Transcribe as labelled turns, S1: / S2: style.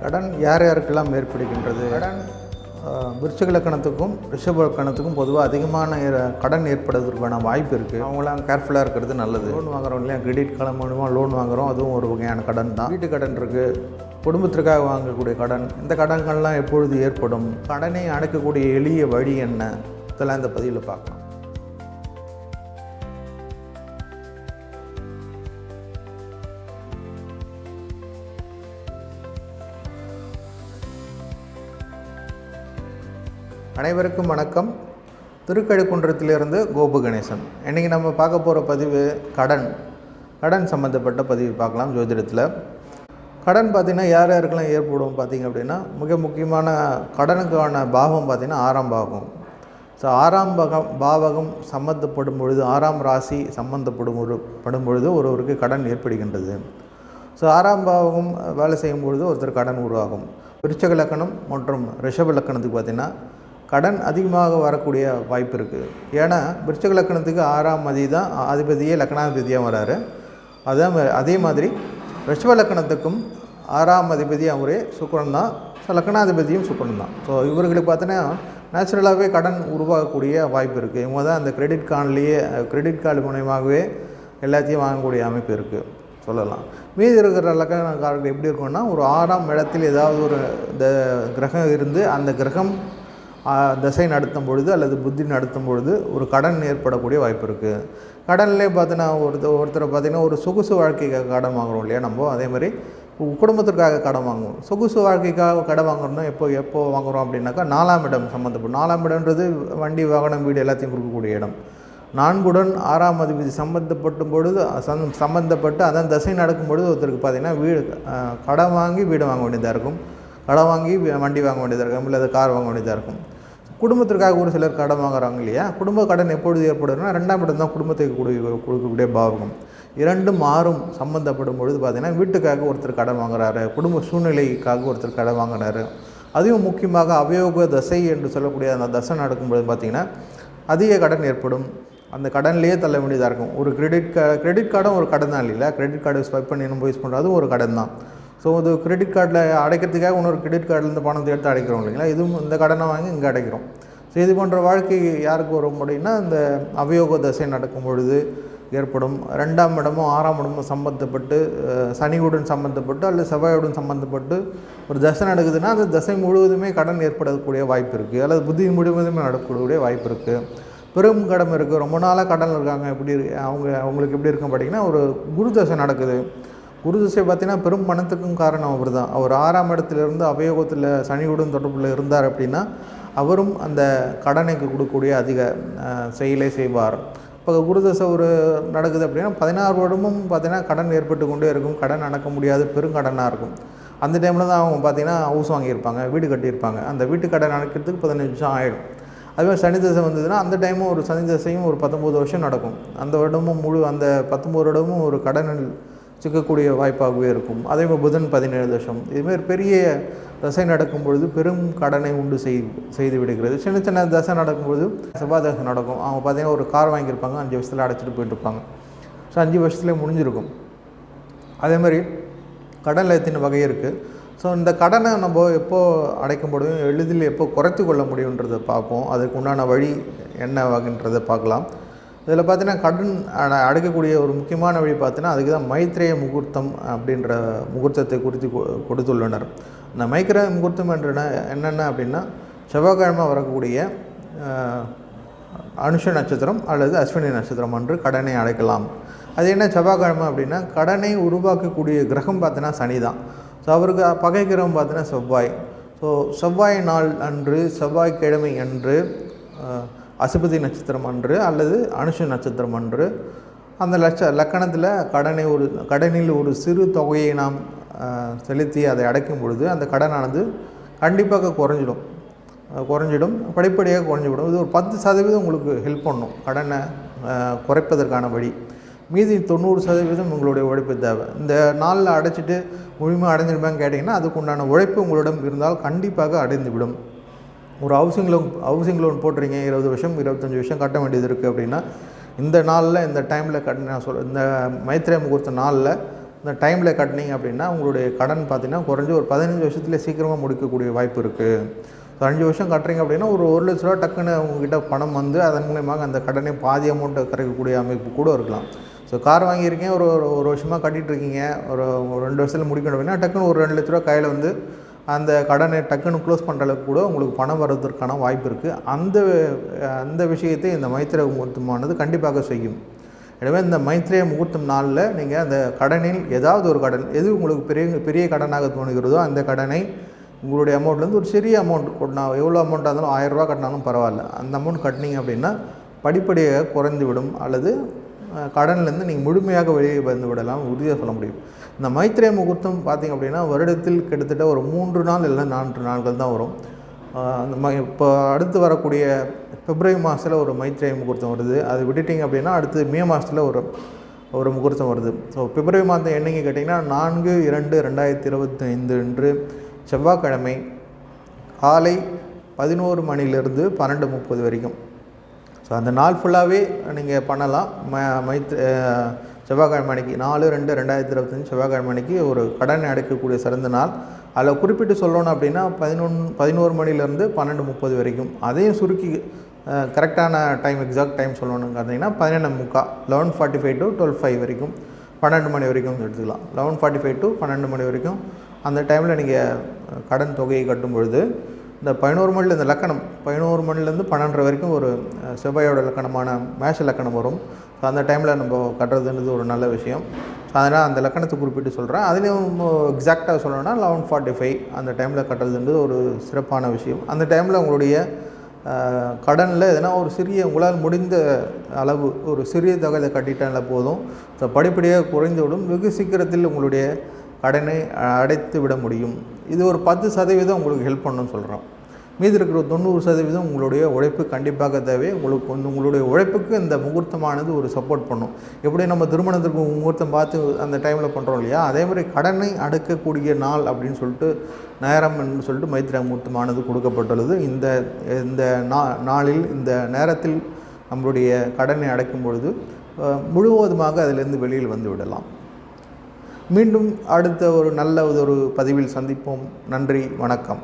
S1: கடன் யார் யாருக்கெல்லாம் ஏற்படுகின்றது? கடன். விருச்சிக லக்கணத்துக்கும் ரிஷப லக்கணத்துக்கும் பொதுவாக அதிகமான கடன் ஏற்படுவதற்கான வாய்ப்பு இருக்குது அவங்களாம் கேர்ஃபுல்லாக இருக்கிறது நல்லது. லோன் வாங்குறோம் இல்லையா? கிரெடிட் கார்டு மூலமாக லோன் வாங்குறோம். அதுவும் ஒரு வகையான கடன் தான். வீட்டு கடன் இருக்குது குடும்பத்திற்காக வாங்கக்கூடிய கடன். இந்த கடன்கள்லாம் எப்பொழுது ஏற்படும்? கடனை அடைக்கக்கூடிய எளிய வழி என்ன? இதெல்லாம் இந்த பதிவில் பார்க்கலாம். அனைவருக்கும் வணக்கம். திருக்கழுக்குன்றத்திலிருந்து கோபு கணேசன். இன்றைக்கி நம்ம பார்க்க போகிற பதிவு கடன். கடன் சம்மந்தப்பட்ட பதிவு பார்க்கலாம் ஜோதிடத்தில். கடன் பார்த்திங்கன்னா யார் யாருக்கெல்லாம் ஏற்படும் பார்த்திங்க அப்படின்னா மிக முக்கியமான கடனுக்கான பாவம் பார்த்திங்கன்னா ஆறாம் பாகம். ஸோ ஆறாம் பாகம் பாவகம் சம்மந்தப்படும் பொழுது ஆறாம் ராசி சம்மந்தப்படும் ஒரு படும் பொழுது ஒருவருக்கு கடன் ஏற்படுகின்றது. ஸோ ஆறாம் பாவகம் வேலை செய்யும் பொழுது ஒருத்தர் கடன் உருவாகும். விருச்சக லக்கணம் மற்றும் ரிஷப லக்கணத்துக்கு பார்த்திங்கன்னா கடன் அதிகமாக வரக்கூடிய வாய்ப்பு இருக்குது. ஏன்னா விருச்சக லக்கணத்துக்கு ஆறாம் அதி தான் அதிபதியே லக்கணாதிபதியாக வராரு. அதே அதே மாதிரி ரிஷப லக்கணத்துக்கும் ஆறாம் அதிபதி அவரே சுக்கரன் தான். ஸோ லக்கணாதிபதியும் சுக்கரன் தான். ஸோ இவர்களுக்கு பார்த்தோன்னா நேச்சுரலாகவே கடன் உருவாகக்கூடிய வாய்ப்பு இருக்குது இவங்க தான் அந்த கிரெடிட் கார்டுலேயே கிரெடிட் கார்டு மூலயமாகவே எல்லாத்தையும் வாங்கக்கூடிய அமைப்பு இருக்குது சொல்லலாம். மீதி இருக்கிற லக்கணக்காரர்கள் எப்படி இருக்கும்னா ஒரு ஆறாம் இடத்தில் ஏதாவது ஒரு இந்த கிரகம் இருந்து அந்த கிரகம் தசை நடத்தும் பொழுது அல்லது புத்தி நடத்தும் பொழுது ஒரு கடன் ஏற்படக்கூடிய வாய்ப்பு இருக்குது கடன்லேயே பார்த்தீங்கன்னா ஒருத்தர் ஒருத்தரை பார்த்தீங்கன்னா ஒரு சொகுசு வாழ்க்கைக்காக கடன் வாங்குறோம் இல்லையா நம்ம? அதே மாதிரி குடும்பத்திற்காக கடன் வாங்குவோம் சொகுசு வாழ்க்கைக்காக கடன் வாங்குறோம்னா எப்போ எப்போ வாங்குறோம் அப்படின்னாக்கா நாலாம் இடம் சம்மந்தப்படும் நாலாம் இடம்ன்றது வண்டி வாகனம் வீடு எல்லாத்தையும் கொடுக்கக்கூடிய இடம். நான்குடன் ஆறாம் அதிபதி சம்மந்தப்பட்டும் பொழுது சம் சம்மந்தப்பட்டு அதன் தசை நடக்கும் பொழுது ஒருத்தருக்கு பார்த்தீங்கன்னா வீடு கடன் வாங்கி வீடு வாங்க வேண்டியதாக இருக்கும். கடன் வாங்கி வண்டி வாங்க வேண்டியதாக இருக்கும். இல்லை கார் வாங்க வேண்டியதாக இருக்கும். குடும்பத்திற்காக ஒரு சிலர் கடன் வாங்குறாங்க இல்லையா? குடும்ப கடன் எப்பொழுது ஏற்படுதுன்னா ரெண்டாம் இடம் தான் குடும்பத்துக்கு கொடுக்க கொடுக்கக்கூடிய பாவகம். இரண்டும் மாறும் சம்மந்தப்படும் பொழுது பார்த்தீங்கன்னா வீட்டுக்காக ஒருத்தர் கடன் வாங்குறாரு குடும்ப சூழ்நிலைக்காக ஒருத்தர் கடன் வாங்குறாரு. அதுவும் முக்கியமாக அவயோக தசை என்று சொல்லக்கூடிய அந்த தசை நடக்கும்பொழுது பார்த்தீங்கன்னா அதிக கடன் ஏற்படும். அந்த கடன்லேயே தள்ள வேண்டியதாக இருக்கும். ஒரு கிரெடிட் கா கிரெடிட் கார்டும் ஒரு கடன் தான் இல்லை கிரெடிட் கார்டு ஸ்வைப் பண்ணி நம்ம யூஸ் பண்ணுறது ஒரு கடன் தான். ஸோ இது கிரெடிட் கார்டில் அடைக்கிறதுக்காக இன்னொரு கிரெடிட் கார்டிலேருந்து பணத்தை எடுத்து அடைக்கிறோம் இல்லைங்களா? இதுவும் இந்த கடனை வாங்கி இங்கே அடைக்கிறோம். ஸோ இது போன்ற வாழ்க்கை யாருக்கு வரும் அப்படின்னா இந்த அவயோக தசை நடக்கும் பொழுது ஏற்படும். ரெண்டாம் இடமும் ஆறாம் இடமும் சம்பந்தப்பட்டு சனியுடன் சம்மந்தப்பட்டு அல்லது செவ்வாயுடன் சம்பந்தப்பட்டு ஒரு தசை நடக்குதுன்னா அந்த தசை முழுவதுமே கடன் ஏற்படக்கூடிய வாய்ப்பு இருக்குது அல்லது புத்தி முழுவதுமே நடக்கக்கூடிய வாய்ப்பு இருக்குது பெரும் கடன் இருக்குது ரொம்ப நாளாக கடன் இருக்காங்க. எப்படி அவங்க அவங்களுக்கு எப்படி இருக்கும் பார்த்திங்கன்னா ஒரு குரு தசை நடக்குது. குரு திசை பார்த்தீங்கன்னா பெரும் பணத்துக்கும் காரணம் அவர் தான் அவர் ஆறாம் இடத்துலேருந்து அவயோகத்தில் சனியுடன் தொடர்பில் இருந்தார் அப்படின்னா அவரும் அந்த கடனைக்கு கொடுக்கக்கூடிய அதிக செயலை செய்வார். இப்போ குரு தசை ஒரு நடக்குது அப்படின்னா பதினாறு வருடமும் பார்த்தீங்கன்னா கடன் ஏற்பட்டு கொண்டே இருக்கும். கடன் அடக்க முடியாத பெருங்கடனாக இருக்கும். அந்த டைமில் தான் அவங்க பார்த்தீங்கன்னா ஹவுஸ் வாங்கியிருப்பாங்க வீடு கட்டியிருப்பாங்க. அந்த வீட்டு கடன் அடைக்கிறதுக்கு பதினஞ்சு வருஷம் ஆகிடும் அதுமாதிரி சனி தசை வந்ததுன்னா அந்த டைமும் ஒரு சனி தசையும் ஒரு பத்தொம்போது வருஷம் நடக்கும். அந்த வருடமும் முழு அந்த பத்தொம்போது வருடமும் ஒரு கடனில் சிக்கக்கூடிய வாய்ப்பாகவே இருக்கும். அதே மாதிரி புதன் பதினேழு தசம். இதுமாரி பெரிய தசை நடக்கும் பொழுது பெரும் கடனை உண்டு செய் செய்து விடுகிறது. சின்ன சின்ன தசை நடக்கும்பொழுது செவ்வாய் தசை நடக்கும். அவங்க பார்த்தீங்கன்னா ஒரு கார் வாங்கியிருப்பாங்க. அஞ்சு வருஷத்தில் அடைச்சிட்டு போயிட்டு இருப்பாங்க ஸோ அஞ்சு வருஷத்துலேயே முடிஞ்சிருக்கும். அதே மாதிரி கடனில் எத்தனை வகை இருக்குது ஸோ இந்த கடனை நம்ம எப்போ அடைக்க முடியும் எளிதில் எப்போ குறைத்து கொள்ள முடியுன்றதை பார்ப்போம். அதுக்கு உண்டான வழி என்ன வகைன்றதை பார்க்கலாம். இதில் பார்த்தீங்கன்னா கடன் அடைக்கக்கூடிய ஒரு முக்கியமான வழி பார்த்தீங்கன்னா அதுக்கு தான் மைத்ரேய முகூர்த்தம் அப்படின்ற முகூர்த்தத்தை குறித்து கொ- கொடுத்துள்ளனர். இந்த மைத்ரேய முகூர்த்தம் என்ற என்னென்ன அப்படின்னா செவ்வாய்க்கிழமை வரக்கூடிய அனுஷ நட்சத்திரம் அல்லது அஸ்வினி நட்சத்திரம் அன்று கடனை அடைக்கலாம். அது என்ன செவ்வாய்க்கிழமை அப்படின்னா கடனை உருவாக்கக்கூடிய கிரகம் பார்த்தீங்கன்னா சனி தான். ஸோ அவருக்கு பகை கிரகம் பார்த்தீங்கன்னா செவ்வாய். ஸோ செவ்வாய் நாள் அன்று செவ்வாய்க்கிழமை அன்று அசுபதி நட்சத்திரம் அன்று அல்லது அனுஷ நட்சத்திரம் அன்று. அந்த லட்ச லக்கணத்தில் கடனை ஒரு கடனில் ஒரு சிறு தொகையை நாம் செலுத்தி அதை அடைக்கும் பொழுது அந்த கடனானது கண்டிப்பாக குறைஞ்சிடும். குறைஞ்சிடும் படிப்படியாக குறைஞ்சிவிடும். இது ஒரு பத்து சதவீதம் உங்களுக்கு ஹெல்ப் பண்ணும். கடனை குறைப்பதற்கான வழி. மீதி தொண்ணூறு சதவீதம் உங்களுடைய உழைப்பு தேவை. இந்த நாளில் அடைச்சிட்டு முழுமையாக அடைஞ்சிருப்பான்னு கேட்டிங்கன்னா அதுக்கு உண்டான உழைப்பு உங்களிடம் இருந்தால் கண்டிப்பாக அடைந்துவிடும். ஒரு ஹவுசிங் லோன் ஹவுசிங் லோன் போடுறீங்க இருபது வருஷம் இருபத்தஞ்சி வருஷம் கட்ட வேண்டியது இருக்குது அப்படின்னா இந்த நாளில் இந்த டைமில் கட் நான் சொல் இந்த மைத்திரை முகூர்த்த நாளில் இந்த டைமில் கட்டினீங்க அப்படின்னா உங்களுடைய கடன் பார்த்தீங்கன்னா குறைஞ்சி ஒரு பதினஞ்சு வருஷத்துலேயே சீக்கிரமாக முடிக்கக்கூடிய வாய்ப்பு இருக்குது ஸோ அஞ்சு வருஷம் கட்டுறீங்க அப்படின்னா ஒரு ஒரு லட்ச ரூபா டக்குன்னு உங்ககிட்ட பணம் வந்து அதன் மூலயமாக அந்த கடனை பாதி அமௌண்ட்டை கரைக்கக்கூடிய அமைப்பு கூட இருக்கலாம். ஸோ கார் வாங்கியிருக்கீங்க ஒரு ஒரு ஒரு வருஷமாக கட்டிகிட்ருக்கீங்க இருக்கீங்க ஒரு ஒரு ரெண்டு வருஷத்தில் முடிக்கணும் அப்படின்னா டக்குன்னு ஒரு ரெண்டு லட்ச ரூபா கையில் வந்து அந்த கடனை டக்குன்னு க்ளோஸ் பண்ணுற அளவுக்கு கூட உங்களுக்கு பணம் வர்றதற்கான வாய்ப்பு இருக்குது அந்த அந்த விஷயத்தை இந்த மைத்திர முகூர்த்தமானது கண்டிப்பாக செய்யும். எனவே இந்த மைத்ரேய முகூர்த்தம் நாளில் நீங்கள் அந்த கடனில் ஏதாவது ஒரு கடன் எது உங்களுக்கு பெரிய பெரிய கடனாக தோணுகிறதோ அந்த கடனை உங்களுடைய அமௌண்ட்லேருந்து ஒரு சிறிய அமௌண்ட் கொட்டினா எவ்வளோ அமௌண்ட்டாக இருந்தாலும் ஆயிரரூபா கட்டினாலும் பரவாயில்ல. அந்த அமௌண்ட் கட்டினீங்க அப்படின்னா படிப்படியாக குறைந்து விடும். அல்லது கடன்லேருந்து நீங்கள் முழுமையாக வெளியே வந்து விடலாம். உறுதியாக சொல்ல முடியும். இந்த மைத்திரை முகூர்த்தம் பார்த்திங்க அப்படின்னா வருடத்தில் கிட்டத்தட்ட ஒரு மூன்று நாள் இல்லை நான்கு நாட்கள் தான் வரும். அந்த ம இப்போ அடுத்து வரக்கூடிய பிப்ரவரி மாதத்தில் ஒரு மைத்திரை முகூர்த்தம் வருது. அது விட்டுட்டிங்க அப்படின்னா அடுத்து மே மாதத்தில் ஒரு ஒரு முகூர்த்தம் வருது. ஸோ பிப்ரவரி மாதம் என்னைக்கு கேட்டிங்கன்னா நான்கு இரண்டு ரெண்டாயிரத்தி இருபத்தி ஐந்து அன்று செவ்வாய்க்கிழமை காலை பதினோரு மணிலேருந்து பன்னெண்டு முப்பது வரைக்கும். ஸோ அந்த நாள் ஃபுல்லாகவே நீங்கள் பண்ணலாம். ம மைத் செவ்வாய்க்கிழமை அன்னைக்கு நாலு ரெண்டு ரெண்டாயிரத்தி இருபத்தஞ்சி செவ்வாய்க்கிழமை அன்னைக்கு ஒரு கடனை அடைக்கக்கூடிய சிறந்த நாள். அதில் குறிப்பிட்டு சொல்லணும் அப்படின்னா பதினொன்று பதினோரு மணிலேருந்து பன்னெண்டு முப்பது வரைக்கும். அதையும் சுருக்கி கரெக்டான டைம் எக்ஸாக்ட் டைம் சொல்லணும்னு பார்த்தீங்கன்னா பதினெண்டு முக்கா eleven forty five to twelve five வரைக்கும். பன்னெண்டு மணி வரைக்கும் எடுத்துக்கலாம். லெவன் ஃபார்ட்டி ஃபைவ் டு பன்னெண்டு மணி வரைக்கும். அந்த டைமில் நீங்கள் கடன் தொகையை கட்டும் பொழுது இந்த பதினோரு மணில இந்த லக்கணம் பதினோரு மணிலேருந்து பன்னெண்டரை வரைக்கும் ஒரு செவ்வாயோட லக்கணமான மேஷ லக்கணம் வரும். ஸோ அந்த டைமில் நம்ம கட்டுறதுன்றது ஒரு நல்ல விஷயம். ஸோ அதனால் அந்த லக்கணத்தை குறிப்பிட்டு சொல்கிறேன் அதுலேயும் எக்ஸாக்டாக சொல்லணும்னா லெவன் ஃபார்ட்டி ஃபைவ் அந்த டைமில் கட்டுறதுன்றது ஒரு சிறப்பான விஷயம். அந்த டைமில் உங்களுடைய கடனில் எதனா ஒரு சிறிய உங்களால் முடிந்த அளவு ஒரு சிறிய தொகையை கட்டிட்டால போதும். ஸோ படிப்படியாக குறைந்துவிடும். வெகு சீக்கிரத்தில் உங்களுடைய கடனை அடைத்து விட முடியும். இது ஒரு பத்து சதவீதம் உங்களுக்கு ஹெல்ப் பண்ணணும்னு சொல்கிறோம் மீதி இருக்கிற தொண்ணூறு சதவீதம் உங்களுடைய உழைப்பு கண்டிப்பாக தேவை. உங்களுக்கு வந்து உங்களுடைய உழைப்புக்கு இந்த முகூர்த்தமானது ஒரு சப்போர்ட் பண்ணும். எப்படி நம்ம திருமணத்துக்கு முகூர்த்தம் பார்த்து அந்த டைமில் பண்ணுறோம் இல்லையா? அதே மாதிரி கடனை அடக்கக்கூடிய நாள் அப்படின்னு சொல்லிட்டு நேரம் என்று சொல்லிட்டு மைத்திர முகூர்த்தமானது கொடுக்கப்பட்டுள்ளது. இந்த இந்த நா நாளில் இந்த நேரத்தில் நம்மளுடைய கடனை அடைக்கும் பொழுது முழுவதுமாக அதிலிருந்து வெளியில் வந்து விடலாம். மீண்டும் அடுத்த ஒரு நல்ல ஒரு பதிவில் சந்திப்போம். நன்றி வணக்கம்.